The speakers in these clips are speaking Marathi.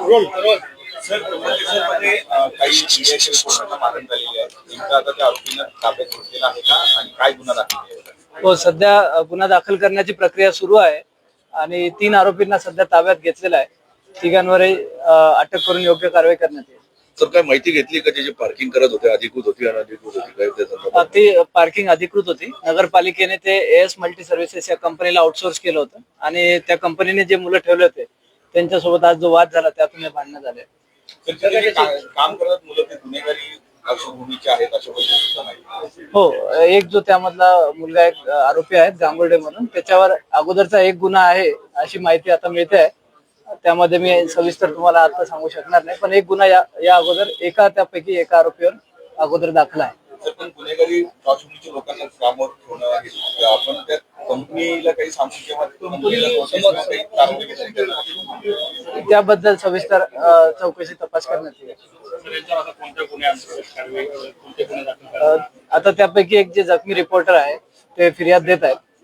सर त्र्यंबकेश्वरमध्ये अ, काही रिपोर्टांना मारण झालेली आहे नेमकं आता त्या आरोपीनं ताब्यात घेतलेला आहे का? आणि काय गुन्हा दाखल केला? हो सध्या गुन्हा दाखल करण्याची प्रक्रिया सुरू आहे आणि तीन आरोपींना सध्या ताब्यात घेतलेला आहे. तिघांवरही अ, अटक करून योग्य कारवाई करण्यात येईल. सर काय माहिती घेतली का त्याची पार्किंग करत होते अधिकृत होती अनधिकृत होती काय त्या अ, संदर्भात ती पार्किंग अधिकृत होती. नगरपालिकेने ते एस मल्टी सर्व्हिसेस या कंपनीला आउटसोर्स केलं होतं. आणि त्या कंपनीने जे मुलं ठेवले होते त्यांच्यासोबत आज जो वाद झाला त्यातून हे भांडणं झाले. काम करत मुलं ते गुन्हेगारी पार्श्वभूमीचे आहेत अशा पद्धतीचं नाही. हो एक जो त्यामधला मुलगा एक आरोपी आहेत गांगुर्डे म्हणून त्याच्यावर अगोदरचा एक गुन्हा आहे अशी माहिती आता मिळते. आहे त्यामध्ये मी सविस्तर तुम्हाला आता सांगू शकणार नाही पण एक गुन्हा या या अगोदर एका त्यापैकी एका आरोपीवर अगोदर दाखला आहे. पण गुन्हेगारी पार्श्वभूमीच्या लोकांना ठेवणं आहे. आपण त्या कंपनीला काही सांगू किंवा कंपनीला notice किंवा काही कारवाई केली तर त्याबद्दल सविस्तर अ, चौकशी तपास करण्यात येईल. अ, आता त्यापैकी एक जे जखमी रिपोर्टर आहे ते फिर्याद देत आहेत.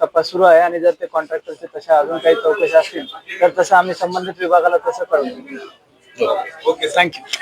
तपास सुरू आहे आणि जर ते कॉन्ट्रॅक्टरचे तशा अजून काही चौकशी असतील तर तसं आम्ही संबंधित विभागाला तसं कळवू. Okay thank you.